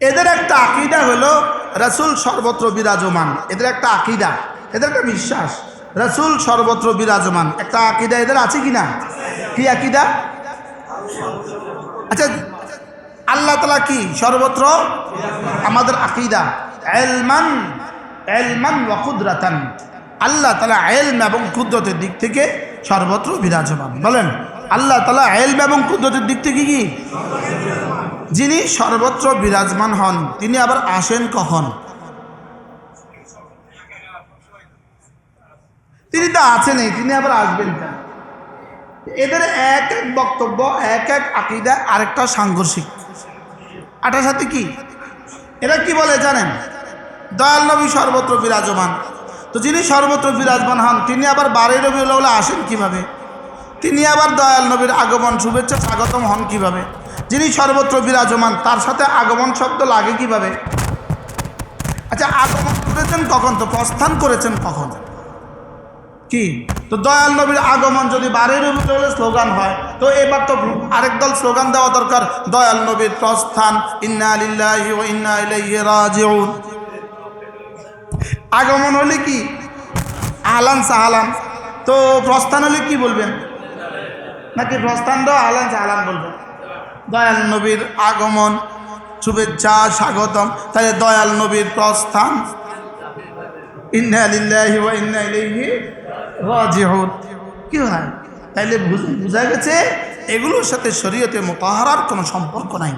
এদের একটা আকিদা হলো রাসূল সর্বত্র বিরাজমান। এদের একটা আকিদা, এদের একটা বিশ্বাস। রাসূল সর্বত্র বিরাজমান। একটা আকিদা এদের আছে কি না কি আকিদা? আচ্ছা আল্লাহ তালা কি সর্বত্র? আমাদের আকিদা, এলমান এলমান ওয়া আল্লাহ তালা এলম এবং কুদরতের দিক থেকে সর্বত্র বিরাজমান। বলেন, আল্লাহ তালা এলম এবং কুদরতের দিক থেকে কি? যিনি সর্বত্র বিরাজমান হন, তিনি আবার আসেন কখন? তিনি তো আছেনই, তিনি আবার আসবেন এদের এক এক বক্তব্য, এক এক আকিদা, আরেকটা সাংঘর্ষিক। আটার সাথে কি? এরা কি বলে জানেন? দয়াল নবী সর্বত্র বিরাজমান। তো যিনি সর্বত্র বিরাজমান হন, তিনি আবার বারে রবিউল আসেন কীভাবে? তিনি আবার দয়াল নবীর আগমন, শুভেচ্ছা, স্বাগতম হন কীভাবে? যিনি সর্বত্র বিরাজমান, তার সাথে আগমন শব্দ লাগে কীভাবে? আচ্ছা আগমন করেছেন কখন? তো প্রস্থান করেছেন কখন? কি? তো দয়াল নবীর আগমন যদি বারে রবিউল স্লোগান হয়, তো এবার তো আরেক দল স্লোগান দেওয়া দরকার, দয়াল নবীর প্রস্থান, ইন্না আগমন হলে কি? আহলান সাহালান। তো প্রস্থান হলে কি বলবেন? নাকি প্রস্থান দাও আহলান সাহালান বলবেন? দয়াল নবীর আগমন, শুভেচ্ছা, স্বাগতম। তাহলে দয়াল নবীর প্রস্থান। ইন্না লিল্লাহি ওয়া ইন্না ইলাইহি রাজিউন। কি হয়? তাইলে বুঝ- গেছে, এগুলোর সাথে শরীয়তে মোতাহারার কোনো সম্পর্ক নাই।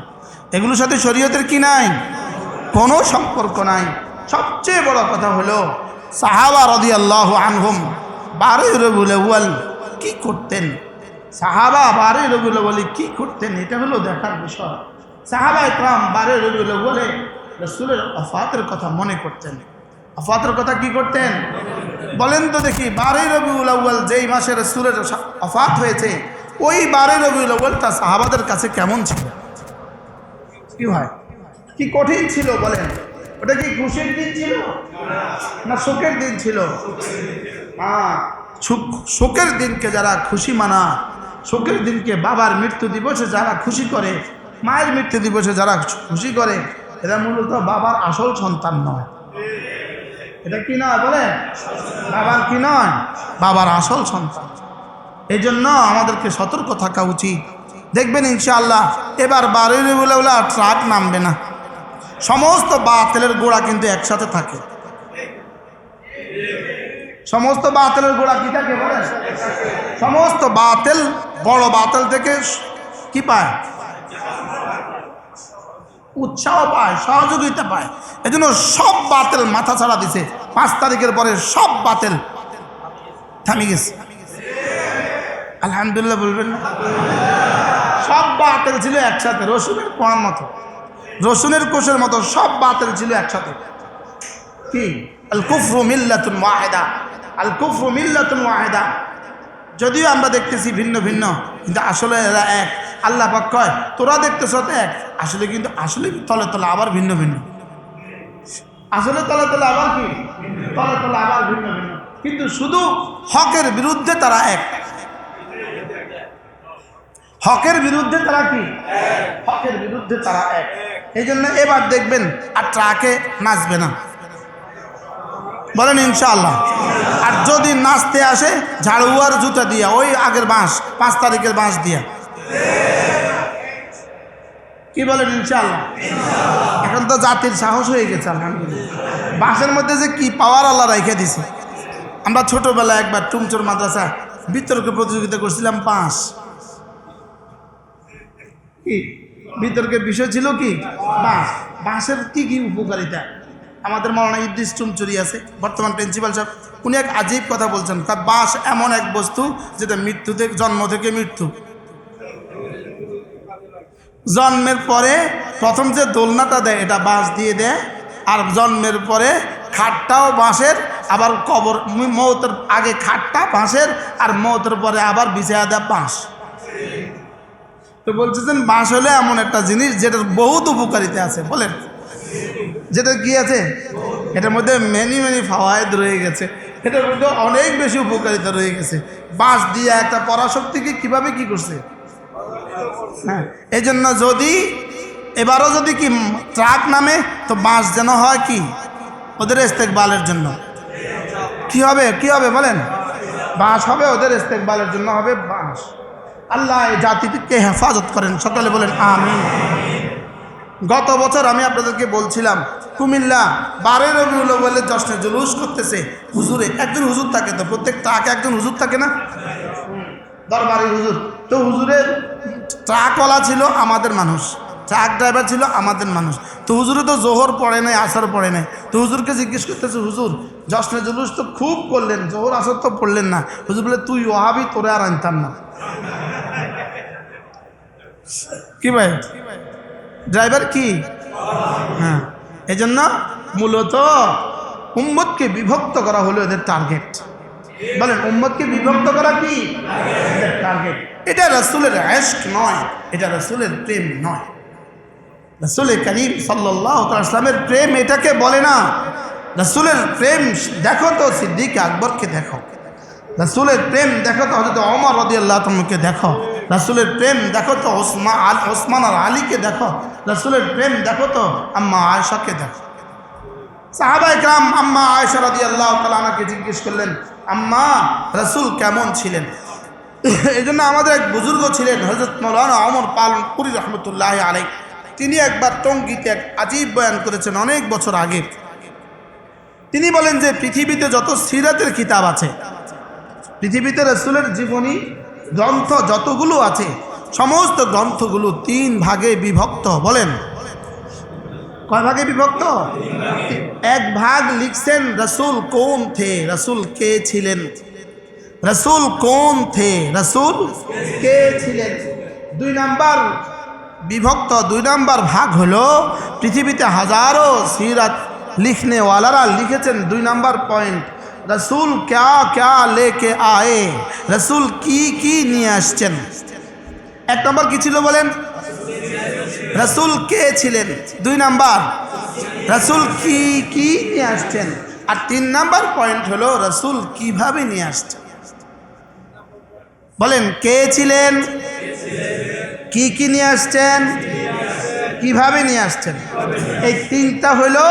এগুলোর সাথে শরীয়তের কি নাই? কোনো সম্পর্ক নাই। সবচেয়ে বড় কথা হলো, সাহাবা রদি আল্লাহ আনহুম বারে রবুল কি করতেন? সাহাবা বারে রবুল বলে কি করতেন? এটা হলো দেখার বিষয়। সাহাবা ইকরাম বারে রবুল বলে রসুলের অফাতের কথা মনে করতেন। অফাতের কথা কি করতেন? বলেন তো দেখি, বারে রবিউল আউ্য়াল যেই মাসে রসুলের অফাত হয়েছে, ওই বারে রবিউল আউ্য়ালটা সাহাবাদের কাছে কেমন ছিল? কি হয়? কি কঠিন ছিল বলেন? ওটা কি খুশির দিন ছিল? না শোকের দিন ছিল? হ্যাঁ শোকের দিনকে যারা খুশি মানা শোকের দিনকে বাবার মৃত্যু দিবসে যারা খুশি করে, মায়ের মৃত্যু দিবসে যারা খুশি করে, এরা মূলত বাবার আসল সন্তান নয়। এটা কি নয় বলে বাবার কি নয়? বাবার আসল সন্তান। এই জন্য আমাদেরকে সতর্ক থাকা উচিত। দেখবেন ইনশাআল্লাহ, এবার বারোই বলে ট্রাক নামবে না। সমস্ত বাতেলের গোড়া কিন্তু একসাথে থাকে। সমস্ত বাতেলের গোড়া কি থাকে বলেন? সমস্ত বাতেল, বড় বাতেল থেকে কি পায়? উৎসাহ পায়, সহযোগিতা পায়। এজন্য সব বাতেল মাথা ছাড়া দিছে। পাঁচ তারিখের পরে সব বাতেল থামি গেছে। আলহামদুলিল্লাহ বলবেন সব বাতেল ছিল একসাথে, রসুনের কোয়ার মতো। রসুনের কোষের মতো সব বাতেল ছিল একসাথে। কি? আল কুফরু মিল্লাতুন ওয়াহেদা। আল কুফরু মিল্লাতুন ওয়াহেদা। যদিও আমরা দেখতেছি ভিন্ন ভিন্ন, কিন্তু আসলে এরা এক। আল্লাহ পাক কয়, তোরা দেখতেছ এক? আসলে কিন্তু আসলে তলে তলে আবার ভিন্ন ভিন্ন। আসলে তলে তলে আবার কি? তলে তলে আবার ভিন্ন ভিন্ন। কিন্তু শুধু হকের বিরুদ্ধে তারা এক। হকের বিরুদ্ধে তারা কি? হকের বিরুদ্ধে তারা এক। এই জন্য এবার দেখবেন আর ট্রাকে নাচবে না। বলেন ইনশাআল্লাহ। আর যদি নাচতে আসে ঝাড়ুয়ার জুতা দিয়া ওই আগের বাঁশ পাঁচ তারিখের বাঁশ দিয়া। কি বলেন ইনশাআল্লাহ? এখন তো জাতির সাহস হয়ে গেছে আলহামদুলিল্লাহ। বাঁশের মধ্যে যে কি পাওয়ার আল্লাহ রেখে দিছে। আমরা ছোটবেলায় একবার টুমচোর মাদ্রাসা বিতর্ক প্রতিযোগিতা করছিলাম পাঁচ। কি? বিতর্কের বিষয় ছিল কি? বাঁশ। বাঁশের কি কি উপকারিতা? আমাদের মৌলানা ইদ্রিস চুমচুরি আছে, বর্তমান প্রিন্সিপাল সাহেব। উনি এক আজীব কথা বলছেন তা বাঁশ এমন এক বস্তু যেটা মৃত্যু থেকে, জন্ম থেকে মৃত্যু। জন্মের পরে প্রথম যে দোলনাটা দেয়, এটা বাঁশ দিয়ে দেয়, আর জন্মের পরে খাটটাও বাঁশের, আবার কবর, মৌতের আগে খাটটা বাঁশের, আর মৌতের পরে আবার বিছায়া দেয় বাঁশ। তো বলতেছেন বাঁশ হলে এমন একটা জিনিস যেটার বহুত উপকারিতা আছে, বলেন। যেটা কি আছে? এটার মধ্যে মেনি মেনি ফাওয়ায়দ রয়ে গেছে। এটার মধ্যে অনেক বেশি উপকারিতা রয়ে গেছে। বাঁশ দিয়ে একটা পরাশক্তিকে কীভাবে কি করছে? হ্যাঁ এই জন্য যদি, এবারও যদি কি ট্রাক নামে, তো বাস যেন হয় কি? ওদের ইস্তেকবালের জন্য। কি হবে? কি হবে বলেন? বাঁশ হবে, ওদের ইস্তেকবালের জন্য হবে বাঁশ। আল্লাহ এই জাতিকে হেফাজত করেন। সকালে বলেন আমি গত বছর আমি আপনাদেরকে বলছিলাম, কুমিল্লা বারের রবিউল বলে জশ্নে জুলুস করতেছে। হুজুরে, একজন হুজুর থাকে তো প্রত্যেক ট্রাকে একজন হুজুর থাকে না? দরবারি হুজুর। তো হুজুরের ট্রাকওয়ালা ছিল আমাদের মানুষ, ট্রাক ড্রাইভার ছিল আমাদের মানুষ। তো হুজুরে তো জোহর পড়ে নাই, আসর পড়ে নাই। তো হুজুরকে জিজ্ঞেস করতেছে, হুজুর, জশ্নে জুলুস তো খুব করলেন, জোহর, আসর তো পড়লেন না। হুজুর বলে, তুই ওহাবি তোরে আর আনতাম না। কি ভাই? ড্রাইভার কি? হ্যাঁ। এই জন্য মূলত উম্মতকে বিভক্ত করা হলো এদের টার্গেট বলেন, উম্মতকে বিভক্ত করা কি? টার্গেট এটা রসুলের অ্যাস্ক নয়, এটা রসুলের প্রেম নয়। রসুল করিম সাল্লাহ ইসলামের প্রেম এটাকে বলে না। রসুলের প্রেম, দেখো তো সিদ্দিক আকবরকে দেখো। রসুলের প্রেম, দেখো তো হজরত অমর রদি আল্লাহ তোমাকে দেখো। রসুলের প্রেম দেখো তো ওসমা আল, ওসমান আর আলীকে দেখো। রসুলের প্রেম দেখো তো আম্মা আয়সাকে দেখো। সাহাবা ইকরাম আম্মা আয়সা রদি আল্লাহ তালাকে জিজ্ঞেস করলেন, আম্মা, রসুল কেমন ছিলেন? এই জন্য আমাদের এক বুজুর্গ ছিলেন হজরত মৌলানা অমর পালন পুরী রহমতুল্লাহ আলাই তিনি একবার টঙ্গিতে এক আজীব বয়ান করেছেন অনেক বছর আগে। তিনি বলেন যে, পৃথিবীতে যত সিরাতের কিতাব আছে, পৃথিবীতে রসুলের জীবনী গ্রন্থ যতগুলো আছে, সমস্ত গ্রন্থগুলো তিন ভাগে বিভক্ত, বলেন। কয় ভাগে বিভক্ত? এক ভাগ লিখছেন, রসুল কোন থে রসুল কে ছিলেন? রসুল কোন থে রসুল কে ছিলেন? দুই নাম্বার বিভক্ত, দুই নাম্বার ভাগ হলো, পৃথিবীতে হাজারো সিরাত লিখনেওয়ালারা লিখেছেন, দুই নাম্বার পয়েন্ট। রসুল ক্যা ক্যা লেকে আয়ে রসুল কি কি নিয়ে আসছেন? এক নম্বর কি ছিল বলেন? রসুল কে ছিলেন? দুই নাম্বার। রসুল কি কি নিয়ে আসছেন? আর তিন নাম্বার পয়েন্ট হলো রসুল কীভাবে নিয়ে আসছেন? বলেন, কে ছিলেন? কি কি নিয়ে আসছেন? কীভাবে নিয়ে আসছেন? এই তিনটা হলো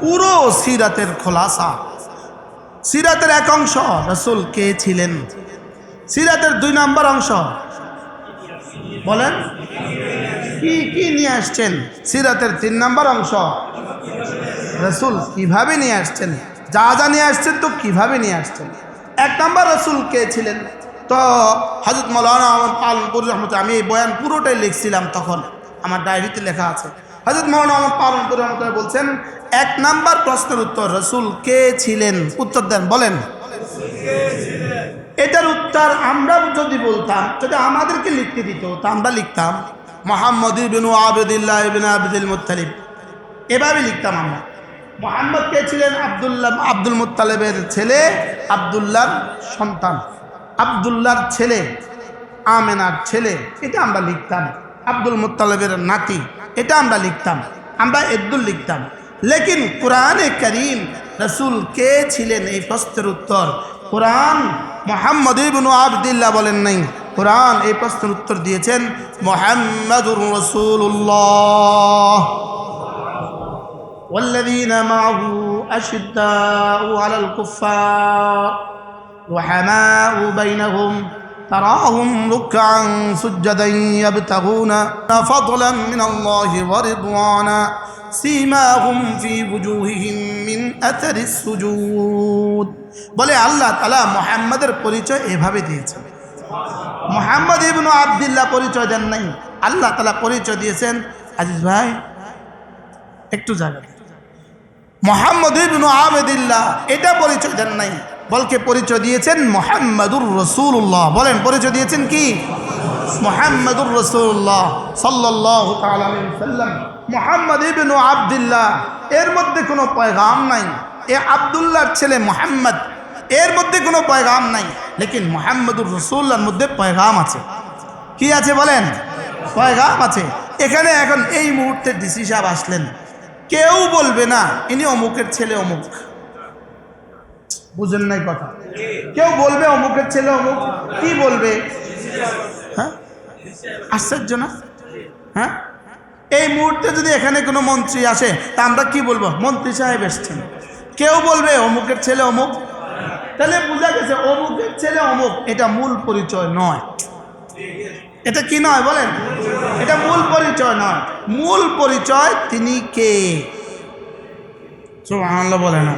পুরো সিরাতের খোলাসা। সিরাতের এক অংশ, রসুল কে ছিলেন? সিরাতের দুই নম্বর অংশ। বলেন। কি কি নিয়ে আসছেন? সিরাতের তিন নম্বর অংশ। রসুল কীভাবে নিয়ে আসছেন? যা যা নিয়ে আসছেন তো কীভাবে নিয়ে আসছেন? এক নম্বর রসুল কে ছিলেন? তো হজরত মৌলানা আমার পালনপুর রহমত আমি বয়ান পুরোটাই লিখছিলাম তখন। আমার ডায়েরিতে লেখা আছে। হজরত মৌলানা আমার পালনপুর রহমত বলছেন, এক নাম্বার প্রশ্নের উত্তর, রসুল কে ছিলেন? উত্তর দেন, বলেন। এটার উত্তর আমরা যদি বলতাম, যদি আমাদেরকে লিখতে দিত, তা আমরা লিখতাম, মোহাম্মদ ইবিন আবেদুল্লাহ ইবিন আবেদুল মুতালিব এভাবে লিখতাম আমরা। মোহাম্মদ কে ছিলেন? আবদুল্লাহ, আব্দুল মুতালেবের ছেলে আবদুল্লার সন্তান। আবদুল্লার ছেলে, আমেনার ছেলে, এটা আমরা লিখতাম। আব্দুল মুতালেবের নাতি। এটা আমরা লিখতাম আমরা এদ্দুল লিখতাম লেকিন কোরআনে করিম রসুল কে ছিলেন এই প্রশ্নের উত্তর কোরআন মোহাম্মদ ইবনু আবদুল্লাহ বলেন নাই কোরআন এই প্রশ্নের উত্তর দিয়েছেন মোহাম্মদুর রসুল্লাহ والذين معه أشداء على الكفار رحماء بينهم تراهم ركعا سجدا يبتغون فضلا من الله ورضوانا سيماهم في وجوههم من أثر السجود বলে আল্লাহ তালা মোহাম্মদের পরিচয় এভাবে দিয়েছেন মোহাম্মদ ইবনু আবদুল্লাহ পরিচয় দেন নাই আল্লাহ তালা পরিচয় দিয়েছেন আজিজ ভাই একটু জায়গা দিন। মোহাম্মদ ইবনু আবেদিল্লাহ এটা পরিচয় দেন নাই বলকে পরিচয় দিয়েছেন মোহাম্মদুর রসুল্লাহ বলেন, পরিচয় দিয়েছেন কি? মোহাম্মদুর রসুল্লাহ সাল্লাহ মোহাম্মদ ইবনু আবদুল্লাহ, এর মধ্যে কোনো পয়গাম নাই। এ আবদুল্লাহর ছেলে মোহাম্মদ, এর মধ্যে কোনো পয়গাম নাই। লেকিন মোহাম্মদুর রসুল্লার মধ্যে পয়গাম আছে। কি আছে বলেন? পয়গাম আছে। এখানে এখন এই মুহূর্তে ডিসি সাহেব আসলেন। কেউ বলবে না, ইনি অমুকের ছেলে অমুক। বুঝেন নাই কথা। কেউ বলবে অমুকের ছেলে, অমুক, কি বলবে? হ্যাঁ? আশ্চর্য না? হ্যাঁ? এই মুহূর্তে যদি এখানে কোনো মন্ত্রী আসে, তা আমরা কি বলব? মন্ত্রী সাহেব এসছেন। কেউ বলবে অমুকের ছেলে, অমুক? তাহলে বোঝা গেছে, অমুকের ছেলে, অমুক। এটা মূল পরিচয় নয়। এটা কি নয় বলেন? এটা মূল পরিচয় নয়। মূল পরিচয় তিনি কে? সুবহানাল্লাহ বলে না।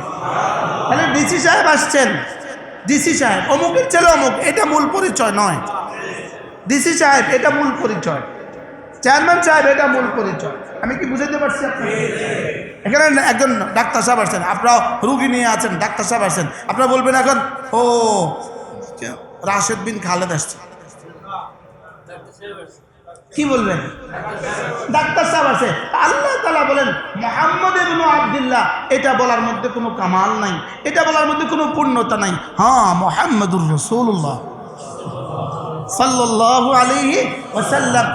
তাহলে ডিসি সাহেব আসছেন। ডিসি সাহেব, অমুকের ছেলে অমুক, এটা মূল পরিচয় নয়। ডিসি সাহেব, এটা মূল পরিচয়। চেয়ারম্যান সাহেব, এটা মূল পরিচয়। আমি কি বুঝাতে পারছি এখানে একজন ডাক্তার সাহেব আসছেন। আপনারা রুগী নিয়ে আছেন, ডাক্তার সাহেব আসছেন। আপনারা বলবেন এখন, ও, রাশেদ বিন খালেদ আসছে। কি বলবেন? ডাক্তার সাহেব আছে। আল্লাহ তালা বলেন, মোহাম্মদ ইবনু আবদুল্লাহ, এটা বলার মধ্যে কোনো কামাল নাই। এটা বলার মধ্যে কোনো পূর্ণতা নাই। হ্যাঁ মোহাম্মদুর রসুল্লাহ সাল্লাহ আলিহি ওয়াসাল্লাম।